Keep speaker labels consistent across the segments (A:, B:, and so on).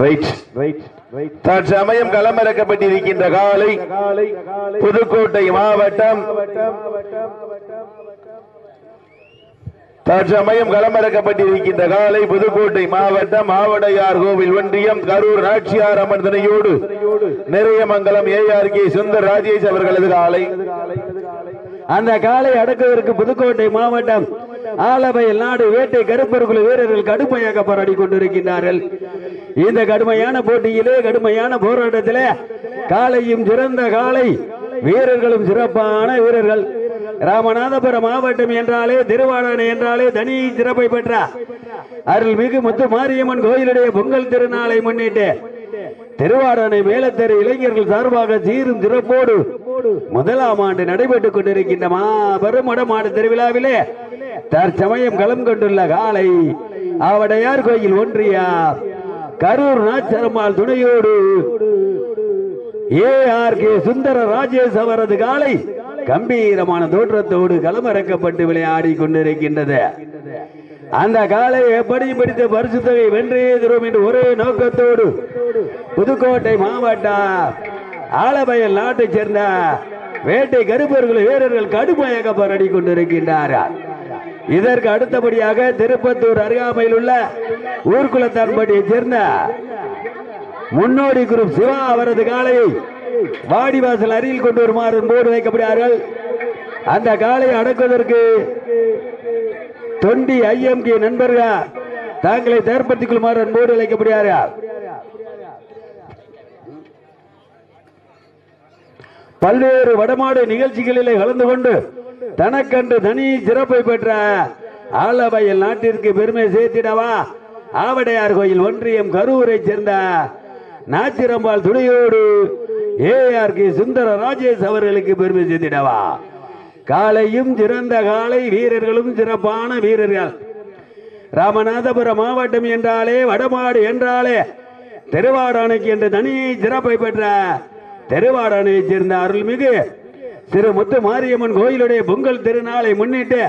A: Wait தற்சமயம் களமிறக்கப்பட்டிருக்கின்ற காலை. புதுக்கோட்டை மாவட்டம். தற்சமயம் களமிறக்கப்பட்டிருக்கின்ற காலை. புதுக்கோட்டை மாவட்டம். ஆவடையார் கோவில் ஒன்றியம். கரூர் நாச்சியார் அம்மன் துணையோடு. Niraiyamangalam A R K Sundar Rajesh அவர்களது காலை.
B: அந்த காலை அடக்குவதற்கு புதுக்கோட்டை மாவட்டம் ஆலவையில் நாடு வேட்டை கருப்பர்கள் வீரர்கள் கடுமையாக போராடி கொண்டிருக்கின்றார்கள். இந்த கடுமையான போட்டியிலே கடுமையான போராட்டத்திலே காலையும் சிறந்த காலை வீரர்களும் சிறப்பான வீரர்கள். ராமநாதபுரம் மாவட்டம் என்றாலே திருவாடனை என்றாலே தனி சிறப்பை பெற்ற அருள்மிகு முத்து மாரியம்மன் கோயிலுடைய பொங்கல் திருநாளை முன்னிட்டு திருவாடனை மேலத்தெரு இளைஞர்கள் சார்பாக சீரும் சிறப்போடு முதலாம் ஆண்டு நடைபெற்றுக் கொண்டிருக்கின்ற மாபெரும் வடமாடு திருவிழாவிலே தற்சமயம் களம் கொண்டுள்ள காலை அவடையார் கோயில் ஒன்றியா கரூர் நாச்சரம்மாள் துணையோடு. A R K Sundara Rajesh அவரது காலை கம்பீரமான தோற்றத்தோடு களமிறக்கப்பட்டு விளையாடி கொண்டிருக்கின்றது. அந்த காலை எப்படி பிடித்த பரிசு தொகை வென்றே தரும் என்று ஒரே நோக்கத்தோடு புதுக்கோட்டை மாவட்டம் ஆலபயல் நாட்டைச் சேர்ந்த வேட்டை கருப்பர்கள் வீரர்கள் கடுமையாக போராடி கொண்டிருக்கின்றார்கள். இதற்கு அடுத்தபடியாக திருப்பத்தூர் அருகாமையில் உள்ள ஊர்குளத்தான்பட்டியைச் சேர்ந்த முன்னோடி குரூப் சிவா அவரது காலையை வாடிவாசல் அருகில் கொண்டு வருமாறு போர்டு வைக்கப்படுகிறார்கள். அந்த காலையை அடக்குவதற்கு தொண்டி ஐஎம்கே நண்பர்கள் தாங்களை தயார்படுத்திக் கொள்ளுமாறு அன்போடு அழைக்கப்படுகிறார்கள் பல்வேறு வடமாடு நிகழ்ச்சிகளிலே கலந்து கொண்டு தனக்கன்று தனி சிறப்பை பெற்ற ஆலபயல் நாட்டிற்கு பெருமை சேர்த்திடவா? ஆவடையார் கோயில் ஒன்றியம் கரூரை சேர்ந்த நாச்சிரம்பாள் துணையோடு ஏஆர் கே சுந்தர ராஜேஷ் அவர்களுக்கு பெருமை சேர்த்திடவா? காலையும் சிறந்த காலை வீரர்களும் சிறப்பான வீரர்கள். ராமநாதபுரம் மாவட்டம் என்றாலே வடமாடு என்றாலே திருவாடானைக்கு என்ற தனி சிறப்பை பெற்ற திருவாடானையைச் சேர்ந்த அருள்மிகு திரு முத்து மாரியம்மன் கோயிலுடைய பொங்கல் திருநாளை முன்னிட்டு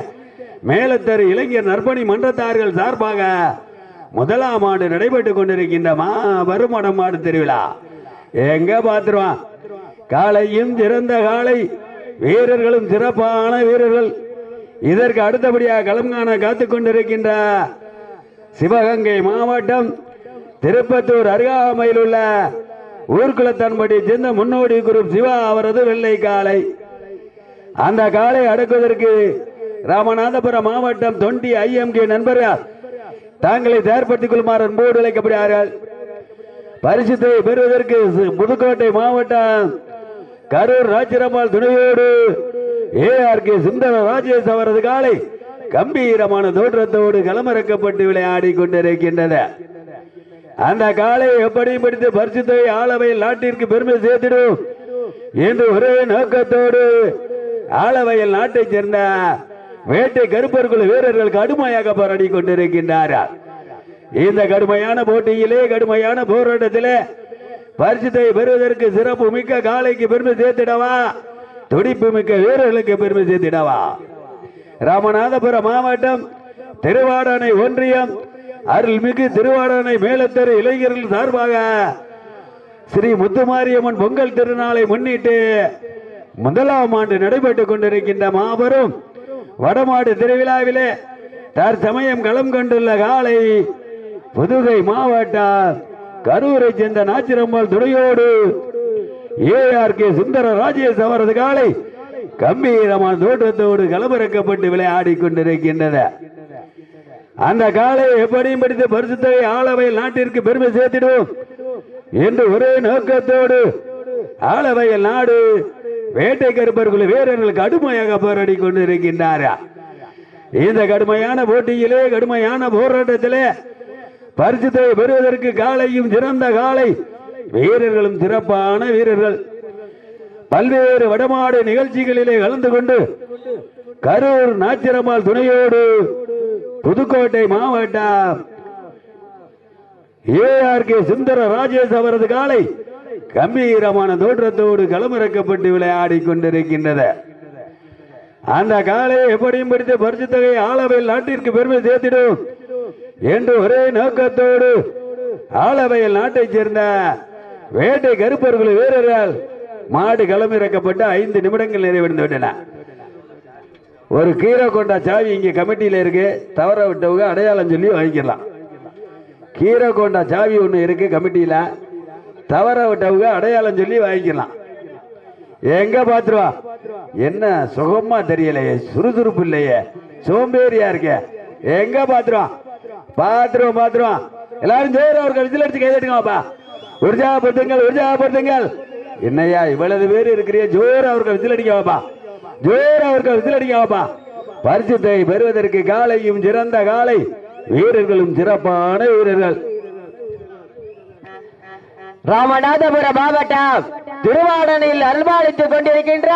B: மேலத்தரு இளைஞர் நற்பணி மன்றத்தார்கள் சார்பாக முதலாம் ஆண்டு நடைபெற்றுக் கொண்டிருக்கின்ற மாபெரும் மாடு திருவிழா. எங்க பார்த்துருவான்? காலையும் சிறந்த காலை வீரர்களும் சிறப்பான வீரர்கள். இதற்கு அடுத்தபடியாக களம் காண காத்துக் கொண்டிருக்கின்ற சிவகங்கை மாவட்டம் திருப்பத்தூர் அருகாமையில் உள்ள ஊர்குளத்தன்படி சேர்ந்த முன்னோடி குரூப் சிவா அவரது வெள்ளை காலை அந்த காலை அடக்குவதற்கு ராமநாதபுரம் மாவட்டம் தொண்டி ஐஎம்கே நண்பரா தாங்களை தயார்படுத்திக் கொள்ளுமாறு அன்போடு அழைக்கப்படுகிறார்கள். பரிசுத்தை பெறுவதற்கு புதுக்கோட்டை மாவட்டம் கரூர் ராஜிரம்மாள் துணையோடு ஏஆர் கே சுந்தர ராஜேஷ் அவரது காலை கம்பீரமான தோற்றத்தோடு களமிறக்கப்பட்டு விளையாடி கொண்டிருக்கின்றன. அந்த காலை எப்படியும் பிடித்து பரிசுத்தை ஆளவையில் நாட்டிற்கு பெருமை சேர்த்திடும். என்று ஒரே நோக்கத்தோடு ஆளவையில் நாட்டை சேர்ந்த வேட்டை கருப்பர்குல வீரர்கள் கடுமையாக போராடி கொண்டிருக்கின்றார்கள் இந்த கடுமையான போட்டியிலே கடுமையான போராட்டத்திலே பரிசுத்தை பெறுவதற்கு சிறப்பு மிக்க காலைக்கு பெருமை சேர்த்திடவா? துடிப்பு மிக்க வீரர்களுக்கு பெருமை சேர்த்திடவா? ராமநாதபுரம் மாவட்டம் திருவாடானை ஒன்றியம் அருள்மிகு திருவாடானை மேலத்தரு இளைஞர்கள் சார்பாக ஸ்ரீ முத்துமாரியம்மன் பொங்கல் திருநாளை முன்னிட்டு முதலாம் ஆண்டு நடைபெற்றுக் கொண்டிருக்கின்ற மாபெரும் வடமாடு திருவிழாவிலே தற்சமயம் களம் கொண்டுள்ள காலை புதுகை மாவட்டம் கரூரை சேர்ந்த நாச்சிரம்மாள் துணையோடு ஏஆர் கே சுந்தர ராஜேஷ் அவரது காலை கம்பீரமான தோற்றத்தோடு களமிறக்கப்பட்டு விளையாடி கொண்டிருக்கின்றன. அந்த காலை எப்படியும் படித்து பரிசுத்தவை ஆளவையில் நாட்டிற்கு பெருமை சேர்த்திடுவோம். என்று ஒரே நோக்கத்தோடு ஆளவையில் நாடு வேட்டை கருப்பர்கள் வீரர்கள் கடுமையாக போராடி கொண்டிருக்கின்றார் இந்த கடுமையான போட்டியிலே கடுமையான போராட்டத்திலே பரிசுத்தை பெறுவதற்கு காலையும் சிறந்த காலை வீரர்களும் சிறப்பான வீரர்கள். பல்வேறு வடமாடு நிகழ்ச்சிகளிலே கலந்து கொண்டு கரூர் நாச்சிரம்மாள் துணையோடு புதுக்கோட்டை மாவட்டம் ஏஆர் கே சுந்தர ராஜேஷ் அவரது காலை கம்பீரமான தோற்றத்தோடு களமிறக்கப்பட்டு விளையாடி கொண்டிருக்கின்றது. அந்த காலை எப்படியும் பிடித்து பரிசு தொகை ஆளவையில் நாட்டிற்கு பெருமை சேர்த்திடும் என்று ஒரே நோக்கத்தோடு ஆளவையில் நாட்டைச் சேர்ந்த வேட்டை கருப்பர்கள் வீரர்கள் மாடு களமிறக்கப்பட்டு ஐந்து நிமிடங்கள் நிறைவடைந்து விட்டன. ஒரு கீரை கொண்டா சாவி இங்கே கமிட்டியில் இருக்கு. தவற விட்டவங்க அடையாளம் சொல்லி வாங்கிக்கலாம். கீரை கொண்டா சாவி ஒன்று இருக்கு கமிட்டியில். தவற விட்டவங்க அடையாளம் சொல்லி வாங்கிக்கலாம். எங்க பாத்துருவா என்ன சுகமா தெரியலையே சுறுசுறுப்பு இல்லையே சோம்பேறியா இருக்க. எங்க பாத்துருவான் பாத்துருவோம் பாத்துருவான் எல்லாரும் ஜோர் அவர்கள் விசில் அடிச்சு கைதட்டுங்கப்பா உற்சாகப்படுத்துங்கள் உற்சாகப்படுத்துங்கள். என்னய்யா இவ்வளவு பேர் இருக்கிறிய ஜோர் அவர்கள் விசில் அடிக்கவாப்பா ஜோர் அவர்கள் விசில் அடிக்கவாப்பா பரிசுத்தை பெறுவதற்கு காலையும் சிறந்த காலை. வீரர்களும் சிறப்பான வீரர்கள்.
C: ராமநாதபுரம் மாவட்டம் திருவாடனில் அல்பாளித்துக் கொண்டிருக்கின்ற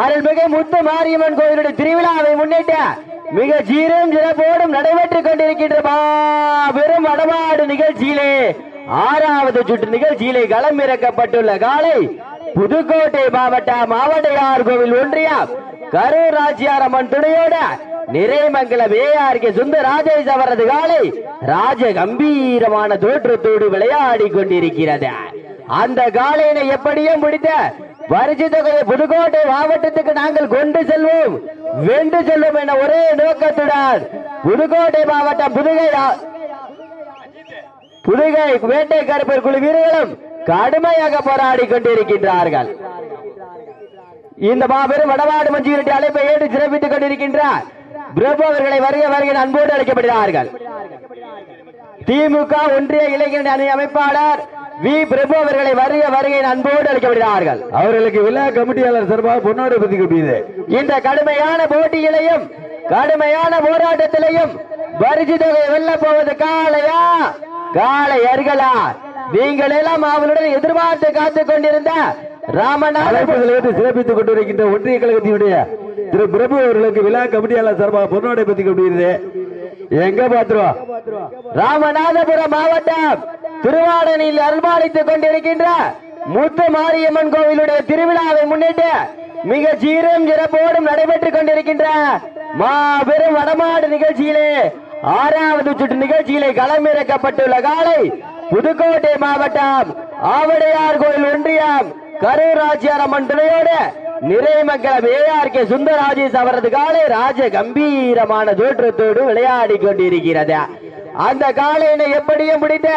C: அருள்மிகு முத்து மாரியம்மன் கோயிலுடைய திருவிழாவை முன்னிட்டு மிக சீரும் சிறப்போடும் நடைபெற்றுக் கொண்டிருக்கின்ற மாபெரும் வடமாடு நிகழ்ச்சியிலே ஆறாவது சுற்று நிகழ்ச்சியிலே களம் இறக்கப்பட்டுள்ள காலை புதுக்கோட்டை மாவட்டம் மாவட்டையார் கோவில் ஒன்றியம் கரூர் ராஜ்யாரம்மன் துணையோட நிறைமங்கலம் ஏஆர்கே சுந்த ராஜேஷ் அவரது காலை ராஜ கம்பீரமான தோற்றத்தோடு விளையாடி கொண்டிருக்கிறது. அந்த காலையினை எப்படியும் முடித்த பரிசு தொகையை புதுக்கோட்டை மாவட்டத்துக்கு நாங்கள் கொண்டு செல்வோம். வென்று செல்வோம் என ஒரே நோக்கத்துடன் புதுக்கோட்டை மாவட்டம் புதுகை புதுகை வேட்டை கருப்பர் குழு வீரர்களும் கடுமையாக போராடி கொண்டிருக்கின்றார்கள். இந்த மாபெரும் வடவாடு மஞ்சுவிரட்டி அழைப்பை ஏற்று சிறப்பித்துக் கொண்டிருக்கின்றார். பிரபு அவர்களை வருக வருகிற அன்போடு அழைக்கப்படுகிறார்கள். திமுக ஒன்றிய இளைஞர் அணி அமைப்பாளர் வி. பிரபு அவர்களை வருக வருகை அன்போடு அழைக்கப்படுகிறார்கள்.
B: அவர்களுக்கு விழா கமிட்டியாளர் சார்பாக பொன்னோடு பத்தி கொண்டியது
C: இந்த கடுமையான போட்டியிலையும் கடுமையான போராட்டத்திலையும் பரிசு தொகை வெல்ல போவது காளையா? காளையர்களா நீங்கள் எல்லாம் அவளுடன் எதிர்பார்த்து காத்துக் கொண்டிருந்த
B: ஏற்று சிறப்பித்துக் கொண்டிருக்கின்ற ஒன்றிய கழகத்தினுடைய திரு பிரபு அவர்களுக்கு விழா கமிட்டியாளர் சார்பாக பொன்னோடை பத்தி கொண்டிருக்கிறது எங்க பாத்துருவா?
C: ராமநாதபுரம் மாவட்டம் திருவாடனில் அல்பாளித்துக் கொண்டிருக்கின்ற முத்து மாரியம்மன் கோவிலுடைய திருவிழாவை முன்னிட்டு மிக சீரும் சிறப்போடும் நடைபெற்றுக் கொண்டிருக்கின்ற மாபெரும் வடமாடு நிகழ்ச்சியிலே ஆறாவது சுற்று நிகழ்ச்சியிலே களமிறக்கப்பட்டுள்ள காலை புதுக்கோட்டை மாவட்டம் ஆவடையார் கோயில் ஒன்றியம் கரூர் ராஜ்யாரம்மன் துணையோடு நிறைமங்கலம் ஏஆர் கே சுந்தராஜேஷ் அவரது காலை ராஜ கம்பீரமான தோற்றத்தோடு விளையாடி கொண்டிருக்கிறது. அந்த காலையினை எப்படியும் முடித்த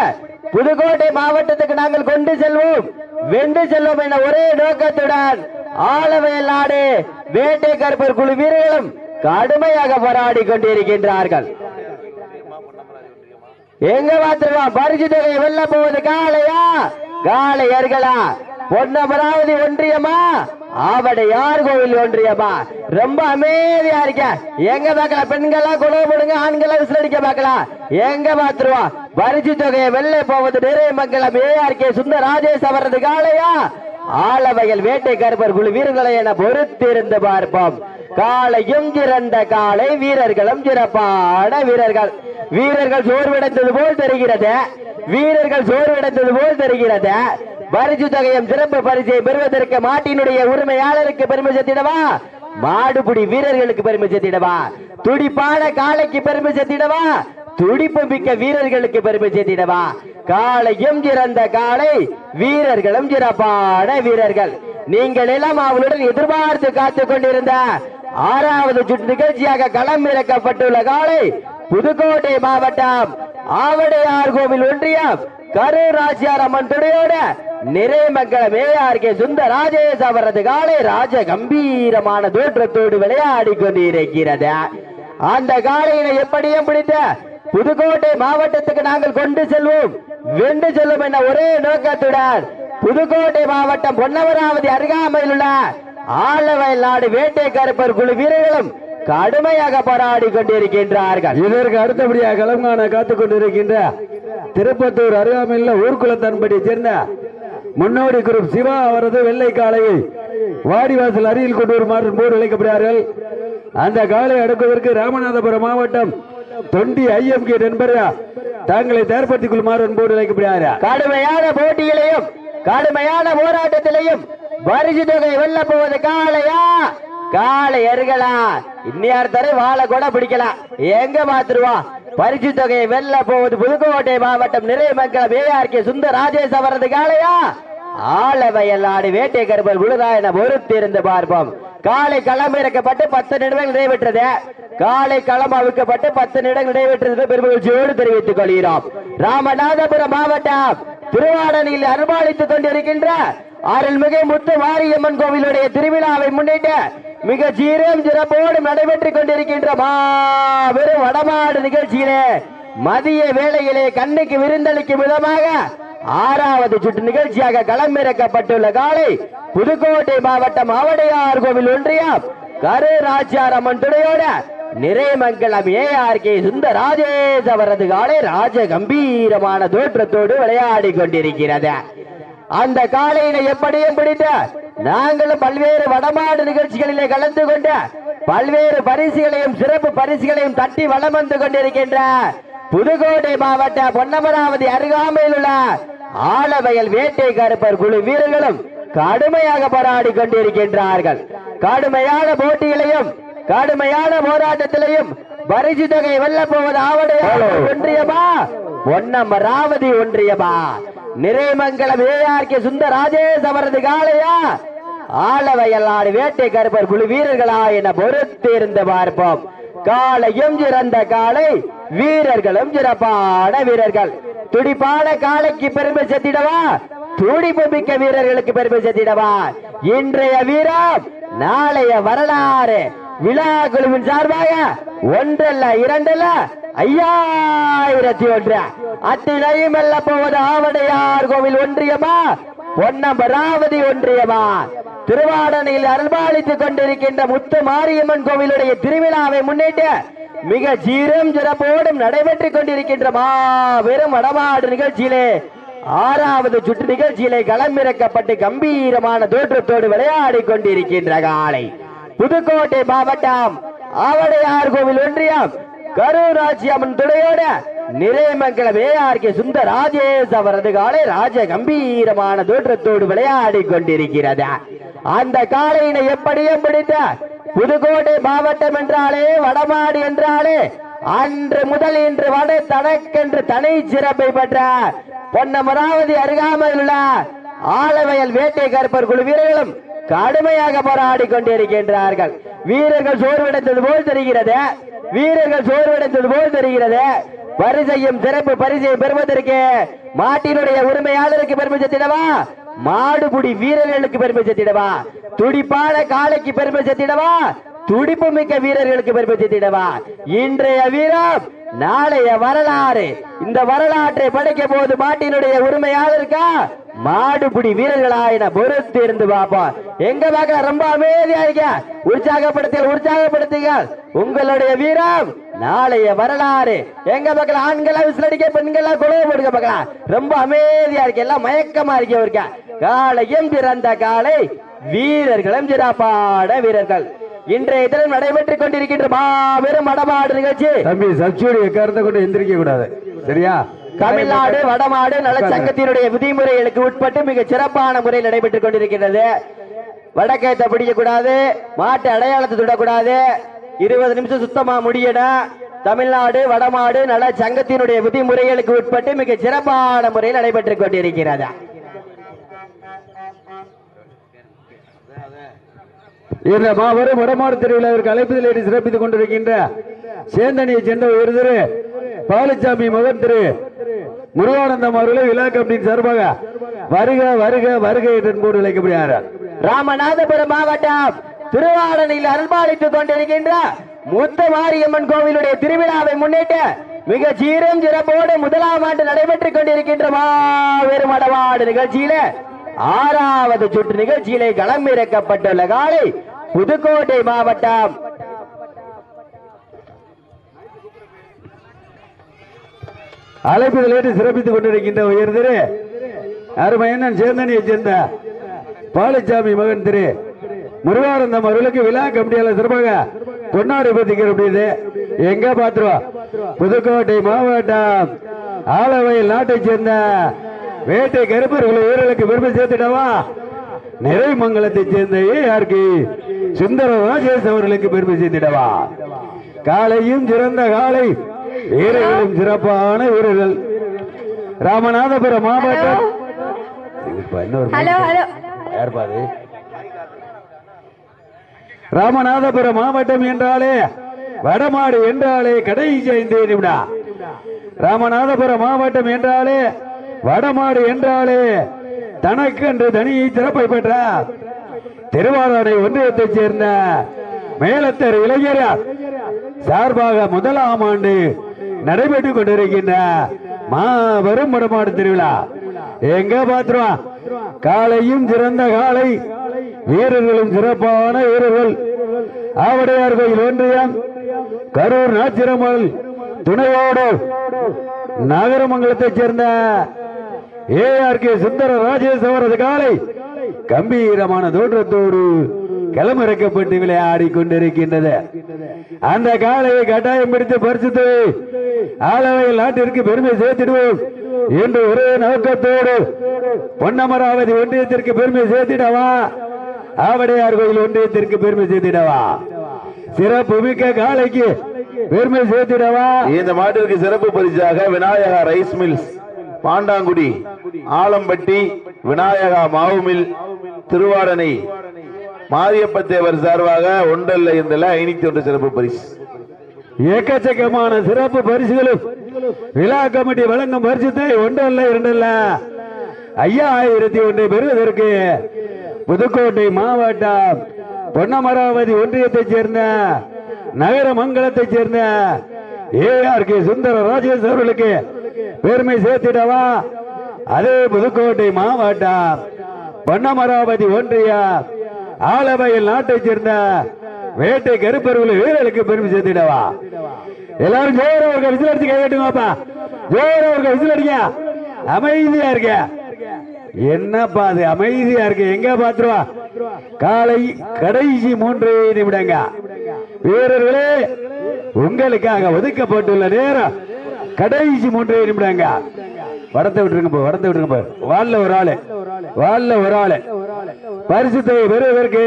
C: புதுக்கோட்டை மாவட்டத்துக்கு நாங்கள் கொண்டு செல்வோம். வென்று செல்வோம் என ஒரே நோக்கத்துடன் ஆலவயல் நாடு வேட்டை கருப்பர் குழு வீரர்களும் கடுமையாக போராடி கொண்டிருக்கின்றார்கள். எங்க பாத்துருவான் பரிசு தொகை வெல்ல போவது காளையா? காளையர்களா? பொன்னமராவதி ஒன்றியமா? ஆவடையார் கோவில் ஒன்றியப்பா? ரொம்ப அமைதியா இருக்க. எங்க பார்க்கலாம்? பெண்களா குழவு போடுங்க ஆண்களா விசில் அடிக்க பார்க்கலாம். எங்க பாத்துருவா வரிசை தொகையை வெல்ல போவது நிறைய மக்கள் ஏஆர் கே சுந்தர் ராஜேஷ் அவரது காளையா? ஆலவயல் வேட்டை கருப்பர் குழு வீரர்களை என பொறுத்திருந்து பார்ப்போம். காலையும் சிறந்த காலை வீரர்களும் சிறப்பான வீரர்கள். வீரர்கள் சோர்வடைந்தது போல் தெரிகிறது. வீரர்கள் சோர்வடைந்தது போல் தெரிகிறது. பரிசு தொகையும் சிறப்பு பரிசை பெறுவதற்கு மாட்டினுடைய உரிமையாளருக்கு பெருமை சேர்த்திடவா? மாடுபிடி வீரர்களுக்கு பெருமை சேர்த்திடவா? துடிப்பான காளைக்கு பெருமை சேர்த்திடவா? துடிப்பு மிக்க வீரர்களுக்கு பெருமை சேர்த்திடவா? காளையும் சிறந்த காளை வீரர்களும் சிறப்பான வீரர்கள். நீங்கள் எல்லாம் அவளுடன் எதிர்பார்த்து காத்துக் கொண்டிருந்த ஆறாவது சுற்று நிகழ்ச்சியாக களம் இறக்கப்பட்டுள்ள காலை புதுக்கோட்டை மாவட்டம் ஆவடையார் கோவில் ஒன்றியம் கரூர் ராஜியார் அம்மன் துணையோட நிறைமங்கல ஏஆர் கே சுந்த ராஜேஷ் அவரது காலை ராஜ கம்பீரமான தோற்றத்தோடு விளையாடி கொண்டிருக்கிறது அந்த காளையினை எப்படியும் பிடித்த புதுக்கோட்டை மாவட்டத்துக்கு நாங்கள் கொண்டு செல்வோம். வென்று செல்லும் என ஒரே நோக்கத்துடன் புதுக்கோட்டை மாவட்டம் பொன்னவராவதி அருகாமையில் உள்ள ஆலவயல் நாடு வேட்டை கருப்பர் குழு வீரர்களும் கடுமையாக போராடி கொண்டிருக்கின்றார்கள்.
B: இதற்கு அடுத்தபடியாக களம் காண காத்துக் கொண்டிருக்கின்ற திருப்பத்தூர் அருகாமையில் ஊர்குலத்தன்படி சேர்ந்த முன்னோடி குரூப் சிவா அவரது வெள்ளை காளையை வாடிவாசல் அருகில் கொண்டு வருமாறு போர் அழைக்கப்படுகிறார்கள். அந்த காலை அடுக்குவதற்கு ராமநாதபுரம் மாவட்டம் தொண்டி ஐஎம் கே நண்பரா தாங்களை தயார்படுத்திக் கொள்ளுமாறு அன்போடு அழைக்கப்படுகிறார்?
C: கடுமையான போட்டியிலையும் கடுமையான போராட்டத்திலையும் வரிசு தொகை வெல்ல போவது காளையா? காலை எருகளா இன்னியார் தர வாழை கூட பிடிக்கலாம். எங்க பாத்துருவோம் பரிசு தொகையை வெல்ல போவது புதுக்கோட்டை மாவட்டம் நிறைய மக்கள் ஏஆர்கே சுந்தர் ராஜேஷ் அவரது காளையா? ஆளவையல்லாடு வேட்டை கருப்பல் விழுதா என பொறுத்திருந்து பார்ப்போம். காலை களம் இறக்கப்பட்டு பத்து நிமிடங்கள் நிறைவேற்றது. காலை களம் அவிக்கப்பட்டு பத்து நிமிடங்கள் நிறைவேற்றது பெருமகிழ்ச்சியோடு தெரிவித்துக் கொள்கிறோம். ராமநாதபுரம் மாவட்டம் திருவாடனையில் அனுமானித்துக் கொண்டிருக்கின்ற அருள்மிகு முத்து மாரியம்மன் கோவிலுடைய திருவிழாவை முன்னிட்டு மிக சீரம் சிறப்போடு நடைபெற்றுக் கொண்டிருக்கின்ற மாபெரும் வடமாடு நிகழ்ச்சியிலே மதிய வேளையிலே கண்ணுக்கு விருந்தளிக்கும் விதமாக ஆறாவது சுற்று நிகழ்ச்சியாக களமிறக்கப்பட்டுள்ள காலை புதுக்கோட்டை மாவட்டம் ஆவடையார் கோவில் ஒன்றியம் கருராச்சியார் அம்மன் துணையோட நிறைமங்கலம் ஏ ஏஆர்கே சுந்தர் ராஜேஷ் அவரது காலை ராஜ கம்பீரமான தோற்றத்தோடு விளையாடி கொண்டிருக்கிறது. அந்த காலையினை எப்படியும் பிடித்த நாங்களும் பல்வேறு வடமாடு நிகழ்ச்சிகளிலே கலந்து கொண்டு பல்வேறு பரிசுகளையும் சிறப்பு பரிசுகளையும் தட்டி வளம் வந்து கொண்டிருக்கின்ற புதுக்கோட்டை மாவட்ட பொன்னமராவதி அருகாமையில் உள்ள ஆலவயல் வேட்டை கருப்பர் குழு வீரர்களும் கடுமையாக போராடி கொண்டிருக்கின்றார்கள். கடுமையான போட்டிகளையும் கடுமையான போராட்டத்திலையும் பரிசு தொகை வெல்ல போவது ஆவடையார் ஒன்றியமா? பொன்னமராவதி ஒன்றியமா? நிறைமங்கலம் ஏஆர்கே சுந்தர் ராஜேஷ் அவரது காளையா? ஆளவையல்லாடு வேட்டை கருப்பர் குழு வீரர்களா என பொறுத்து இருந்து பார்ப்போம். காளையும் சிறந்த காளை வீரர்களும் சிறப்பான வீரர்கள். துடிப்பான காளைக்கு பெருமை செத்திடவா துடிப்பு மிக்க வீரர்களுக்கு பெருமை செத்திடவா இன்றைய வீரம் நாளைய வரலாறு. விழா குழுவின் சார்பாக ஒன்றல்ல இரண்டல்ல ஐயாயிரத்தி ஒன்று. அத்தினை மெல்ல போவது ஆவடையார் கோவில் ஒன்றியமா? பொன்னம்பராவதி ஒன்றியமா? திருவாடனையில் அருள்பாலித்துக் கொண்டிருக்கின்ற முத்து மாரியம்மன் கோவிலுடைய திருவிழாவை முன்னிட்டு மிக சீரும் சிறப்போடும் நடைபெற்றுக் கொண்டிருக்கின்ற மாபெரும் வடமாடு நிகழ்ச்சியிலே ஆறாவது சுற்று நிகழ்ச்சியிலே களமிறக்கப்பட்டு கம்பீரமான தோற்றத்தோடு விளையாடி கொண்டிருக்கின்ற காலை. புதுக்கோட்டை மாவட்டம் ஆவடையார் கோவில் ஒன்றியம். கரூராட்சி அம்மன் துணையோட நிறைமங்கலம் ஏஆர்கே சுந்தர் ராஜேஷ் அவரது காலை ராஜ கம்பீரமான தோற்றத்தோடு விளையாடி கொண்டிருக்கிறது. அந்த காளையினை எப்படியும் பிடித்த புதுக்கோட்டை மாவட்டம் என்றாலே வடமாடு என்றாலே அன்று முதல் இன்று வட தனக்கென்று தனி சிறப்பை பெற்ற பொன்னமராவதி அருகாமையில் உள்ள ஆலவயல் வேட்டை கற்பர் குழு வீரர்களும் கடுமையாக போராடி கொண்டிருக்கின்றார்கள். வீரர்கள் சோர்வடைந்தது போல் தெரிகிறது. வீரர்கள் சோர்வடைந்தது போல் தெரிகிறது. பரிசையும் சிறப்பு பரிசையை பெறுவதற்கு மாட்டினுடைய உரிமையாளருக்கு பெருமை சேர்த்திடவா மாடுபுடி வீரர்களுக்கு பெருமை சேர்த்திடவா துடிப்பான காளைக்கு பெருமை சேர்த்திடவா துடிப்பு மிக்க வீரர்களுக்கு பெருமை சேர்த்திடவா இன்றைய வீரம் நாளைய வரலாறு. இந்த வரலாற்றை படைக்க போது மாட்டினுடைய உரிமையாளருக்கா மாடுபிடி வீரர்களா பொறுத்து இருந்து பார்ப்போம் எங்க பார்க்க ரொம்ப அமைதியா இருக்க உற்சாகப்படுத்துங்கள் உற்சாகப்படுத்துங்கள். உங்களுடைய வீரம் நாளைய வரலாறு. எங்க பார்க்கலாம் ஆண்களா விசிலடிக்க பெண்களா குழவு போடுங்க பார்க்கலாம் ரொம்ப அமைதியா இருக்க எல்லாம் மயக்கமா இருக்க இருக்க காலையும் பிறந்த காலை வீரர்களும் சிறப்பான வீரர்கள். இன்றைய தினம் நடைபெற்றுக் கொண்டிருக்கின்ற மாபெரும் மடமாடு நிகழ்ச்சி.
B: தம்பி சச்சுடி கருத்தை கொண்டு எந்திரிக்க கூடாது. சரியா?
C: தமிழ்நாடு வடமாடு நலச்சங்கத்தினுடைய விதிமுறைகளுக்கு உட்பட்டு மிக சிறப்பான முறையில் நடைபெற்றுக் கொண்டிருக்கின்றது. வடக்கேத்த பிடிக்க கூடாது மாட்டு அடையாளத்தை தொடக்கூடாது. இருபது நிமிஷம் சுத்தமா முடியணும். தமிழ்நாடு வடமாடு நல சங்கத்தினுடைய விதிமுறைகளுக்கு உட்பட்டு மிக சிறப்பான முறையில் நடைபெற்றுக் கொண்டிருக்கிறது.
B: இந்த மாபெரும் வடமாடு திருவிழாவிற்கு அழைப்பதில் சிறப்பித்துக் கொண்டிருக்கின்ற சேந்தனியை சேர்ந்த ஒரு திரு பழனிசாமி மகன் திரு முருகானந்தம் அவர்களை விழா கமிட்டியின் சார்பாக வருக வருக வருக என்போடு அழைக்கப்படுகிறார்.
C: ராமநாதபுரம் மாவட்டம் திருவாடனையில் அருள்பாலித்துக் கொண்டிருக்கின்ற முத்த மாரியம்மன் கோவிலுடைய திருவிழாவை முன்னிட்டு மிக சீரும் சிறப்போடு முதலாம் ஆண்டு நடைபெற்றுக் கொண்டிருக்கின்ற மாபெரும் அடவாடு நிகழ்ச்சியில ஆறாவது சுற்று நிகழ்ச்சியிலே களம் இறக்கப்பட்டுள்ள காலை புதுக்கோட்டை மாவட்டம்
B: அழைப்பதில் ஏற்று சிறப்பித்துக் கொண்டிருக்கின்ற உயர் திரு அருமையண்ணன் சேர்ந்தனியை சேர்ந்த பாலசாமி மகன் திரு முருகானந்தம் அவர்களுக்கு விழா கமிட்டியாளர் சிறப்பாக கொண்டாடி பத்திக்கிற முடியுது எங்க பாத்துருவோம் புதுக்கோட்டை மாவட்டம் ஆலவையில் நாட்டை சேர்ந்த வேட்டை கருப்பர்கள் வீரர்களுக்கு பெருமை சேர்த்துடவா நிறைமங்கலத்தைச் சேர்ந்த ஏஆர்கி சுந்தர ராஜேஷ் அவர்களுக்கு பெருமை சேர்த்திடவா காலையும் சிறந்த காலை வீரர்களும் சிறப்பான வீரர்கள். ராமநாதபுரம் மாவட்டம். ராமநாதபுரம் மாவட்டம் என்றாலே வடமாடு என்றாலே கடைசி ஐந்து நிமிடா ராமநாதபுரம் மாவட்டம் என்றாலே வடமாடு என்றாலே தனக்கென்று தனி சிறப்பை பெற்ற திருவாரூரை ஒன்றியத்தைச் சேர்ந்த மேலத்தர் இளைஞர். சார்பாக முதலாம் ஆண்டு நடைபெற்றுக் கொண்டிருக்கின்ற மாபெரும் மடமாடு திருவிழா. எங்க பாத்துருவா? காலையும் சிறந்த காலை வீரர்களும் சிறப்பான வீரர்கள். ஆவடையார் கோயில் ஒன்றியம் கரூர் நாச்சிரமல் துணையோடு நாகரமங்கலத்தைச் சேர்ந்த ஏஆர் கே சுந்தர ராஜேஷ் அவரது காலை கம்பீரமான தோற்றத்தோடு களமிறக்கப்பட்டு விளையாடி கொண்டிருக்கின்றது அந்த காலையை கட்டாயம் பிடித்து பரிசுத்து ஆளவையில் நாட்டிற்கு பெருமை சேர்த்திடுவோம் என்று ஒரே நோக்கத்தோடு பொன்னமராவதி ஒன்றியத்திற்கு பெருமை சேர்த்திடவா? ஆவடையார் கோயில் ஒன்றியத்திற்கு பெருமை சேர்த்திடவா? சிறப்பு மிக்க காலைக்கு பெருமை சேர்த்திடவா?
A: இந்த மாட்டிற்கு சிறப்பு பரிசாக விநாயகா ரைஸ் மில்ஸ் பாண்டாங்குடி ஆலம்பட்டி விநாயகா மாவு மில் திருவாடனை மாரியப்ப தேவர் சார்பாக ஒன்றல்ல இருந்தல ஐநூத்தி ஒன்று சிறப்பு பரிசு.
B: ஏக்கச்சக்கமான சிறப்பு பரிசுகளும் விழா கமிட்டி வழங்கும் பரிசுத்தை ஒன்றல்ல இரண்டல்ல. ஐயாயிரத்தி ஒன்றை பெறுவதற்கு புதுக்கோட்டை மாவட்டம் பொன்னமராவதி ஒன்றியத்தைச் சேர்ந்த நகர மங்கலத்தைச் சேர்ந்த ஏஆர் கே சுந்தர ராஜேஷ் அவர்களுக்கு பெருமை சேர்த்திடவா? அதே புதுக்கோட்டை மாவட்டம் பொன்னமராவதி ஒன்றியம் ஆலவையில் நாட்டை சேர்ந்த வேட்டை கருப்பருவில் வீரர்களுக்கு பெருமை சேர்த்திடவா? எல்லாரும் ஜோர ஒரு விசில் அடிச்சு கையட்டுங்கப்பா ஜோர ஒரு விசில் அடிங்க. அமைதியா இருக்க என்னப்பா அது? அமைதியா இருக்கு எங்க பாத்துருவா காலை கடைசி மூன்று நிமிடங்க. வீரர்களே உங்களுக்காக ஒதுக்கப்பட்டுள்ள நேரம் கடைசி மூன்று நிமிடங்க. வடத்தை விட்டுருங்க போ வடத்தை விட்டுருங்க போ. வால்ல ஒரு ஆளு. வால்ல ஒரு ஆளு. பரிசுத்தை பெறுவதற்கு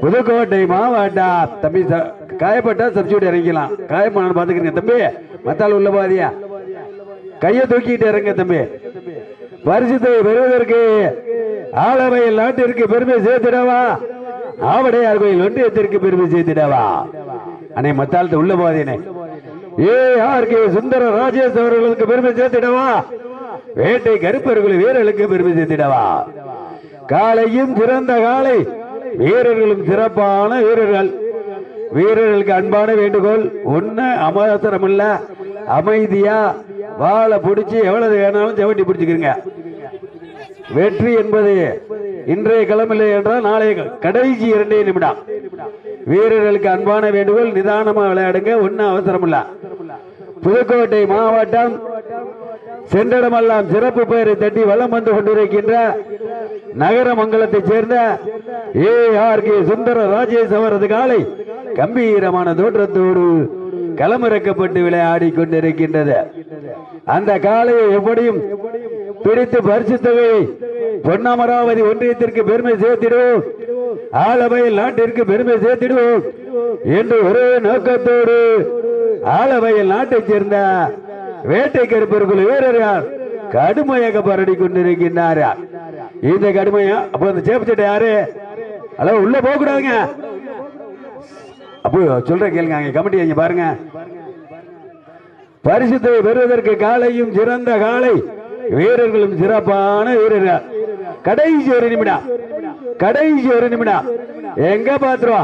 B: புதுக்கோட்டை மாவட்டா தம்பி ச- காயப்பட்டா சப்ஸ்டியூட் இறங்கிக்கலாம் காயப்படான்னு பாத்துக்கிறீங்க தம்பி. மத்தால் உள்ள பாதியா கையை தூக்கிட்டு இறங்க தம்பி. பரிசுத்தை பெறுவதற்கு ஆலவையில் நாட்டிற்கு பெருமை சேர்த்திடவா? ஆவடையார் கோயில் ஒன்றியத்திற்கு பெருமை சேர்த்திடவா? அண்ணே மத்தாளத்து உள்ள போதேனே A R K Sundara Rajesh அவர்களுக்கு பெருமை சேர்த்திடவா? வேட்டை கருப்பர்கள் வீரர்களுக்கு பெருமை சேர்த்திடவா? காலையும் சிறந்த காலை வீரர்களும் சிறப்பான வீரர்கள். வீரர்களுக்கு அன்பான வேண்டுகோள். ஒன்னு அமசரம் இல்ல அமைதியா வாழை பிடிச்சி எவ்வளவு வேணாலும் செவட்டி பிடிச்சுக்கிறீங்க. வெற்றி என்பது இன்றைய கிளம்பில்லை என்றால் நாளைய கடைசி இரண்டே நிமிடம். வீரர்களுக்கு அன்பான வேண்டுகோள். நிதானமா விளையாடுங்க. ஒன்னும் அவசரம் இல்ல புதுக்கோட்டை மாவட்டம் சென்றிடமெல்லாம் சிறப்பு பெயரை தட்டி வலம் வந்து கொண்டிருக்கின்ற நகர மங்கலத்தைச் சேர்ந்த A R K Sundara Rajesh அவரது காலை கம்பீரமான தோற்றத்தோடு களமிறக்கப்பட்டு விளையாடி கொண்டிருக்கின்றது. அந்த காலையை எப்படியும் பிடித்து பரிசு தொகையை பொன்னமராவதி ஒன்றியத்திற்கு பெருமை சேர்த்திடுவோம். ஆலவையில் நாட்டிற்கு பெருமை சேர்த்திடுவோம் என்று ஒரே நோக்கத்தோடு ஆலவையில் நாட்டைச் சேர்ந்த வேட்டை கருப்பர்கள் வீரர்கள் கடுமையாக பரடி கொண்டிருக்கின்றார். இந்த கடுமையா அப்போ அந்த சேப்பச்சட்டை யாரு? ஹலோ உள்ள போக கூடாதுங்க. அப்போ சொல்ற கேளுங்க அங்க கமிட்டி அங்க பாருங்க. பரிசுத்தை பெறுவதற்கு காலையும் சிறந்த காலை. வீரர்களும் சிறப்பான வீரர்கள். கடைசி ஒரு நிமிடம். கடைசி ஒரு நிமிடம். எங்க பாத்துருவா?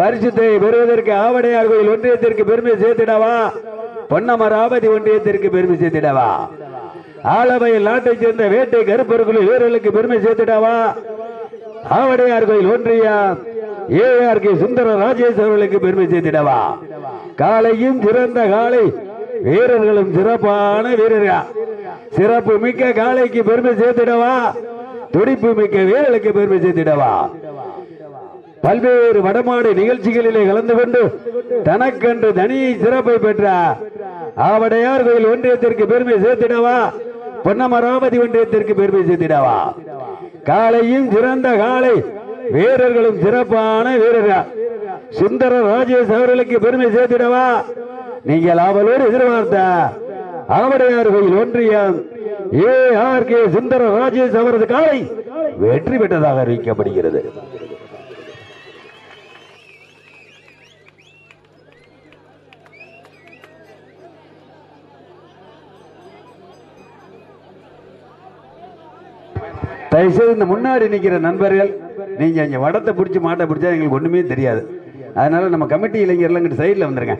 B: பரிசுத்தை பெறுவதற்கு ஆவடையார் கோயில் ஒன்றியத்திற்கு பெருமை சேர்த்திடவா? பொன்னமராவதி ஒன்றியத்திற்கு பெருமை சேர்த்திடவா? ஆலமையில் நாட்டைச் சேர்ந்த வேட்டை கருப்பொருள் வீரர்களுக்கு பெருமை சேர்த்திடவா Avudaiyar Koil ஒன்றியா A R K Sundara Rajesh அவர்களுக்கு பெருமை சேர்த்திடவா காலையும் சிறந்த காலை வீரர்களும் சிறப்பான வீரர்கள். சிறப்பு மிக்க காலைக்கு பெருமை சேர்த்திடவா துடிப்பு மிக்க வீரர்களுக்கு பெருமை சேர்த்திடவா பல்வேறு வடமாடு நிகழ்ச்சிகளிலே கலந்து கொண்டு தனக்கென்று தனி சிறப்பை பெற்ற ஆவடையார் கோயில் ஒன்றியத்திற்கு பெருமை சேர்த்திடவா பொன்னமராவதி ஒன்றியத்திற்கு பெருமை சேர்த்திடவா? காலையும் சிறந்த காலை வீரர்களும் சிறப்பான வீரர்கள். சுந்தர ராஜேஷ் அவர்களுக்கு பெருமை சேர்த்திடவா? நீங்கள் அவளோடு எதிர்பார்த்த ஆவடையார் கோயில் ஒன்றியம் A R K Sundara Rajesh அவரது காலை வெற்றி பெற்றதாக அறிவிக்கப்படுகிறது. தயவுசெய்து இந்த முன்னாடி நிற்கிற நண்பர்கள் நீங்கள் இங்கே வடத்தை பிடிச்சி மாட்டை பிடிச்சா எங்களுக்கு ஒன்றுமே தெரியாது. அதனால் நம்ம கமிட்டி இளைஞர்லாம் இங்கிட்டு சைடில் வந்துருங்க.